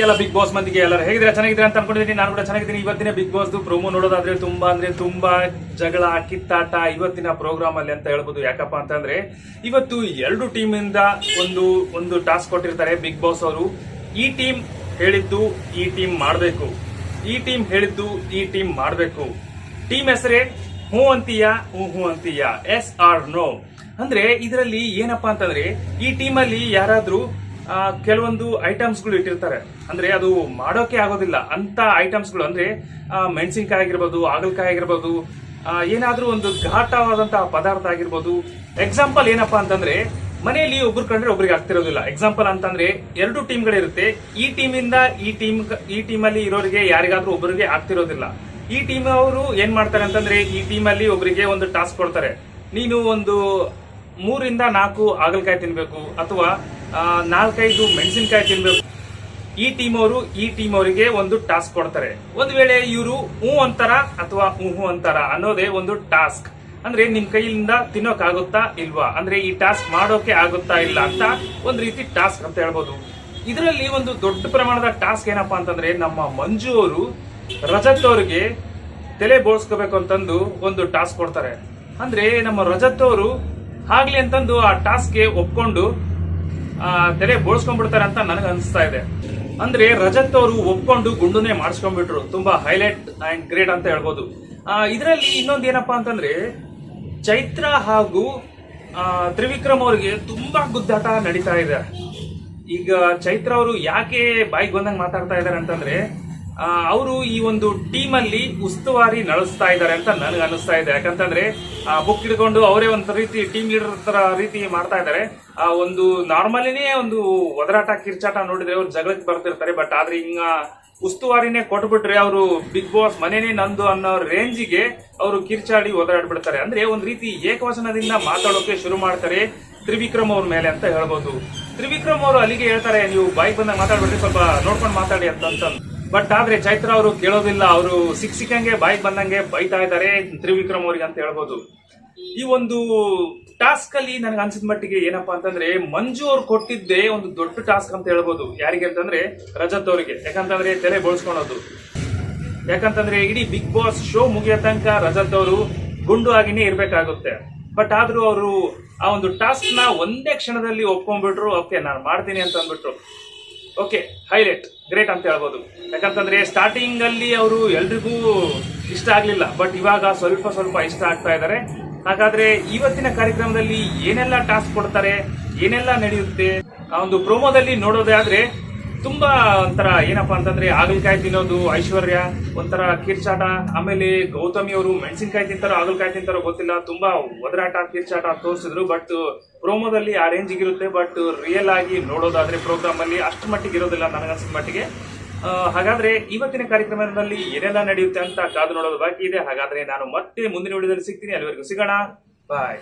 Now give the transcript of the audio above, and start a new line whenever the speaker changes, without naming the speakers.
ಎಲ್ಲ big boss ಮಂದಿಗೆ ಎಲ್ಲರೂ ಹೇಗಿದ್ರೆ ಚೆನ್ನಾಗಿದ್ರೆ ಅಂತ ಅನ್ಕೊಂಡಿದ್ದೀನಿ. ನಾನು ಕೂಡ ಚೆನ್ನಾಗಿದ್ದೀನಿ. ಇವತ್ತಿನ ಬಿಗ್ ಬಾಸ್ ಪ್ರೋಮೋ ನೋಡೋದಾದ್ರೆ ತುಂಬಾ ಅಂದ್ರೆ ತುಂಬಾ ಜಗಳ, ಕಿತ್ತಾಟ ಇವತ್ತಿನ ಪ್ರೋಗ್ರಾಮ್ ಅಲ್ಲಿ ಅಂತ ಹೇಳ್ಬೋದು. ಯಾಕಪ್ಪ ಅಂತಂದ್ರೆ ಇವತ್ತು ಎರಡು ಟೀಮ್ ಇಂದ ಒಂದು ಒಂದು ಟಾಸ್ಕ್ ಕೊಟ್ಟಿರ್ತಾರೆ ಬಿಗ್ ಬಾಸ್ ಅವರು. ಈ ಟೀಮ್ ಹೇಳಿದ್ದು ಈ ಟೀಮ್ ಮಾಡಬೇಕು. ಈ ಟೀಮ್ ಹೇಳಿದ್ದು ಈ ಟೀಮ್ ಮಾಡಬೇಕು. ಟೀಮ್ ಹೆಸರೇ ಹ್ಞೂ ಅಂತೀಯ ಹ್ಞೂ ಹ್ಞೂ ಅಂತೀಯ? ಎಸ್ ಆರ್ ನೋ ಅಂದ್ರೆ ಇದರಲ್ಲಿ ಏನಪ್ಪಾ ಅಂತಂದ್ರೆ ಈ ಟೀಮ್ ಅಲ್ಲಿ ಯಾರಾದ್ರೂ ಕೆಲವೊಂದು ಐಟಮ್ಸ್ಗಳು ಇಟ್ಟಿರ್ತಾರೆ. ಅಂದ್ರೆ ಅದು ಮಾಡೋಕೆ ಆಗೋದಿಲ್ಲ. ಅಂತ ಐಟಮ್ಸ್ಗಳು ಅಂದ್ರೆ ಮೆಣಸಿನ್ಕಾಯಿ ಆಗಿರ್ಬೋದು, ಹಾಗಲಕಾಯಿ ಆಗಿರ್ಬೋದು ಏನಾದರೂ ಒಂದು ಘಾಟವಾದಂತಹ ಪದಾರ್ಥ ಆಗಿರ್ಬೋದು. ಎಕ್ಸಾಂಪಲ್ ಏನಪ್ಪಾ ಅಂತಂದ್ರೆ, ಮನೆಯಲ್ಲಿ ಒಬ್ರು ಕಂಡ್ರೆ ಒಬ್ರಿಗೆ ಆಗ್ತಿರೋದಿಲ್ಲ. ಎಕ್ಸಾಂಪಲ್ ಅಂತಂದ್ರೆ, ಎರಡು ಟೀಮ್ಗಳಿರುತ್ತೆ ಈ ಟೀಮ್ ಇಂದ ಈ ಟೀಮ್ ಈ ಟೀಮ್ ಅಲ್ಲಿ ಇರೋರಿಗೆ ಯಾರಿಗಾದ್ರೂ ಒಬ್ಬರಿಗೆ ಆಗ್ತಿರೋದಿಲ್ಲ. ಈ ಟೀಮ್ ಅವರು ಏನ್ ಮಾಡ್ತಾರೆ ಅಂತಂದ್ರೆ, ಈ ಟೀಮ್ ಅಲ್ಲಿ ಒಬ್ಬರಿಗೆ ಒಂದು ಟಾಸ್ಕ್ ಕೊಡ್ತಾರೆ. ನೀನು ಒಂದು ಮೂರಿಂದ ನಾಲ್ಕು ಹಾಗಲಕಾಯಿ ತಿನ್ಬೇಕು, ಅಥವಾ ನಾಲ್ಕೈದು ಮೆಣಸಿನಕಾಯಿ ತಿನ್ಬೇಕು. ಈ ಟೀಮ್ ಅವರು ಈ ಟೀಮ್ ಅವರಿಗೆ ಒಂದು ಟಾಸ್ಕ್ ಕೊಡ್ತಾರೆ. ಒಂದ್ ವೇಳೆ ಇವರು ಹೂ ಅಂತಾರ ಅಥವಾ ಹೂ ಹೂ ಅಂತಾರ ಅನ್ನೋದೇ ಒಂದು ಟಾಸ್ಕ್. ಅಂದ್ರೆ ನಿಮ್ ಕೈಯಿಂದ ತಿನ್ನೋಕ್ ಆಗುತ್ತಾ ಇಲ್ವಾ? ಅಂದ್ರೆ ಈ ಟಾಸ್ಕ್ ಮಾಡೋಕೆ ಆಗುತ್ತಾ ಇಲ್ಲ ಅಂತ ಒಂದ್ ರೀತಿ ಟಾಸ್ಕ್ ಅಂತ ಹೇಳ್ಬೋದು. ಇದರಲ್ಲಿ ಒಂದು ದೊಡ್ಡ ಪ್ರಮಾಣದ ಟಾಸ್ಕ್ ಏನಪ್ಪಾ ಅಂತಂದ್ರೆ ನಮ್ಮ ಮಂಜು ಅವರು ರಜತ್ ಅವರಿಗೆ ತಲೆ ಬೋಳ್ಸ್ಕೋಬೇಕು ಅಂತಂದು ಒಂದು ಟಾಸ್ಕ್ ಕೊಡ್ತಾರೆ. ಅಂದ್ರೆ ನಮ್ಮ ರಜತ್ ಅವರು ಆಗ್ಲಿ ಅಂತಂದು ಆ ಟಾಸ್ಕ್ಗೆ ಒಪ್ಕೊಂಡು ತಲೆ ಬೋಳ್ಸ್ಕೊಂಡ್ಬಿಡ್ತಾರೆ ಅಂತ ನನಗೆ ಅನಿಸ್ತಾ ಇದೆ. ಅಂದ್ರೆ ರಜತ್ ಅವರು ಒಪ್ಕೊಂಡು ಗುಂಡುನೆ ಮಾಡಿಸ್ಕೊಂಡ್ಬಿಟ್ರು. ತುಂಬಾ ಹೈಲೈಟ್ ಅಂಡ್ ಗ್ರೇಟ್ ಅಂತ ಹೇಳ್ಬೋದು. ಇದರಲ್ಲಿ ಇನ್ನೊಂದು ಏನಪ್ಪಾ ಅಂತಂದ್ರೆ, ಚೈತ್ರ ಹಾಗೂ ತ್ರಿವಿಕ್ರಮ್ ಅವರಿಗೆ ತುಂಬಾ ಗುದ್ದಾಟ ನಡೀತಾ ಇದೆ. ಈಗ ಚೈತ್ರ ಅವರು ಯಾಕೆ ಬಾಯಿಗೆ ಬಂದಂಗೆ ಮಾತಾಡ್ತಾ ಇದ್ದಾರೆ ಅಂತಂದ್ರೆ ಅವರು ಈ ಒಂದು ಟೀಮ್ ಅಲ್ಲಿ ಉಸ್ತುವಾರಿ ನಡೆಸ್ತಾ ಇದ್ದಾರೆ ಅಂತ ನನಗೆ ಅನಿಸ್ತಾ ಇದೆ. ಯಾಕಂತಂದ್ರೆ ಬುಕ್ ಹಿಡ್ಕೊಂಡು ಅವರೇ ಒಂದು ರೀತಿ ಟೀಮ್ ಲೀಡರ್ ತರ ರೀತಿ ಮಾಡ್ತಾ ಇದ್ದಾರೆ. ಆ, ಒಂದು ನಾರ್ಮಲಿನೇ ಒಂದು ಒದರಾಟ ಕಿರ್ಚಾಟ ನೋಡಿದ್ರೆ ಅವ್ರು ಜಗಳಕ್ಕೆ ಬರ್ತಿರ್ತಾರೆ. ಬಟ್ ಆದ್ರೆ ಹಿಂಗ ಉಸ್ತುವಾರಿನೇ ಕೊಟ್ಬಿಟ್ರೆ ಅವರು ಬಿಗ್ ಬಾಸ್ ಮನೇನೆ ನಂದು ಅನ್ನೋ ರೇಂಜಿಗೆ ಅವರು ಕಿರ್ಚಾಡಿ ಒದರಾಡ್ಬಿಡ್ತಾರೆ. ಅಂದ್ರೆ ಒಂದ್ ರೀತಿ ಏಕವಚನದಿಂದ ಮಾತಾಡೋಕೆ ಶುರು ಮಾಡ್ತಾರೆ ತ್ರಿವಿಕ್ರಮ್ ಅವ್ರ ಮೇಲೆ ಅಂತ ಹೇಳ್ಬೋದು. ತ್ರಿವಿಕ್ರಮ್ ಅವರು ಅಲ್ಲಿಗೆ ಹೇಳ್ತಾರೆ, ನೀವು ಬಾಯ್ ಬಂದಾಗ ಮಾತಾಡ್ಬಿಟ್ರೆ ಸ್ವಲ್ಪ ನೋಡ್ಕೊಂಡು ಮಾತಾಡಿ ಅಂತ. ಬಟ್ ಆದ್ರೆ ಚೈತ್ರ ಅವರು ಕೇಳೋದಿಲ್ಲ, ಅವರು ಸಿಕ್ ಸಿಕ್ಕಂಗೆ ಬಾಯಿಗೆ ಬಂದಂಗೆ ಬೈತಾ ಇದ್ದಾರೆ ತ್ರಿವಿಕ್ರಮ್ ಅವ್ರಿಗೆ ಅಂತ ಹೇಳ್ಬೋದು. ಈ ಒಂದು ಟಾಸ್ಕ್ ಅಲ್ಲಿ ನನಗೆ ಅನ್ಸಿದ ಮಟ್ಟಿಗೆ ಏನಪ್ಪಾ ಅಂತಂದ್ರೆ, ಮಂಜು ಅವ್ರು ಕೊಟ್ಟಿದ್ದೇ ಒಂದು ದೊಡ್ಡ ಟಾಸ್ಕ್ ಅಂತ ಹೇಳ್ಬೋದು. ಯಾರಿಗೆ ಅಂತಂದ್ರೆ, ರಜತ್ ಅವರಿಗೆ. ಯಾಕಂತಂದ್ರೆ ತಲೆ ಬೋಳ್ಸ್ಕೊಳೋದು ಯಾಕಂತಂದ್ರೆ ಇಡೀ ಬಿಗ್ ಬಾಸ್ ಶೋ ಮುಗಿಯೋ ತನಕ ರಜತ್ ಅವರು ಗುಂಡು ಆಗಿನೇ ಇರಬೇಕಾಗುತ್ತೆ. ಬಟ್ ಆದ್ರೂ ಅವರು ಆ ಒಂದು ಟಾಸ್ಕ್ನ ಒಂದೇ ಕ್ಷಣದಲ್ಲಿ ಒಪ್ಕೊಂಡ್ಬಿಟ್ರು ಓಕೆ ನಾನು ಮಾಡ್ತೀನಿ ಅಂತ ಅಂದ್ಬಿಟ್ರು. ಓಕೆ ಹೈಲೈಟ್ ಗ್ರೇಟ್ ಅಂತ ಹೇಳ್ಬೋದು. ಯಾಕಂತಂದ್ರೆ ಸ್ಟಾರ್ಟಿಂಗ್ ಅಲ್ಲಿ ಅವರು ಎಲ್ರಿಗೂ ಇಷ್ಟ ಆಗ್ಲಿಲ್ಲ ಬಟ್ ಇವಾಗ ಸ್ವಲ್ಪ ಸ್ವಲ್ಪ ಇಷ್ಟ ಆಗ್ತಾ ಇದ್ದಾರೆ ಹಾಗಾದ್ರೆ ಇವತ್ತಿನ ಕಾರ್ಯಕ್ರಮದಲ್ಲಿ ಏನೆಲ್ಲ ಟಾಸ್ಕ್ ಕೊಡ್ತಾರೆ, ಏನೆಲ್ಲ ನಡೆಯುತ್ತೆ, ಆ ಒಂದು ಪ್ರೋಮೋದಲ್ಲಿ ನೋಡೋದೇ ಆದ್ರೆ ತುಂಬಾ ಒಂಥರ ಏನಪ್ಪ ಅಂತಂದ್ರೆ ಹಾಗಲಕಾಯಿ ತಿನ್ನೋದು ಐಶ್ವರ್ಯ, ಒಂಥರ ಕಿರ್ಚಾಟ, ಆಮೇಲೆ ಗೌತಮಿ ಅವರು ಮೆಣಸಿನಕಾಯಿ ತಿಂತಾರೋ ಹಾಗಲಕಾಯಿ ತಿಂತಾರೋ ಗೊತ್ತಿಲ್ಲ, ತುಂಬಾ ಒದರಾಟ, ಕಿರ್ಚಾಟ ತೋರಿಸಿದ್ರು ಬಟ್ ಪ್ರೋಮೋದಲ್ಲಿ ಆ ರೇಂಜ್ ಇರುತ್ತೆ ಬಟ್ ರಿಯಲ್ ಆಗಿ ನೋಡೋದಾದ್ರೆ ಪ್ರೋಗ್ರಾಮ್ ಅಲ್ಲಿ ಅಷ್ಟು ಮಟ್ಟಿಗೆ ಇರೋದಿಲ್ಲ ನನಗನ್ಸಿದ ಮಟ್ಟಿಗೆ. ಹಾಗಾದ್ರೆ ಇವತ್ತಿನ ಕಾರ್ಯಕ್ರಮದಲ್ಲಿ ಏನೆಲ್ಲ ನಡೆಯುತ್ತೆ ಅಂತ ಕಾದು ನೋಡೋದು ಬಾಕಿ ಇದೆ. ಹಾಗಾದ್ರೆ ನಾನು ಮತ್ತೆ ಮುಂದಿನ ವಿಡಿಯೋದಲ್ಲಿ ಸಿಗ್ತೀನಿ. ಅಲ್ಲಿವರೆಗೂ ಸಿಗೋಣ. ಬಾಯ್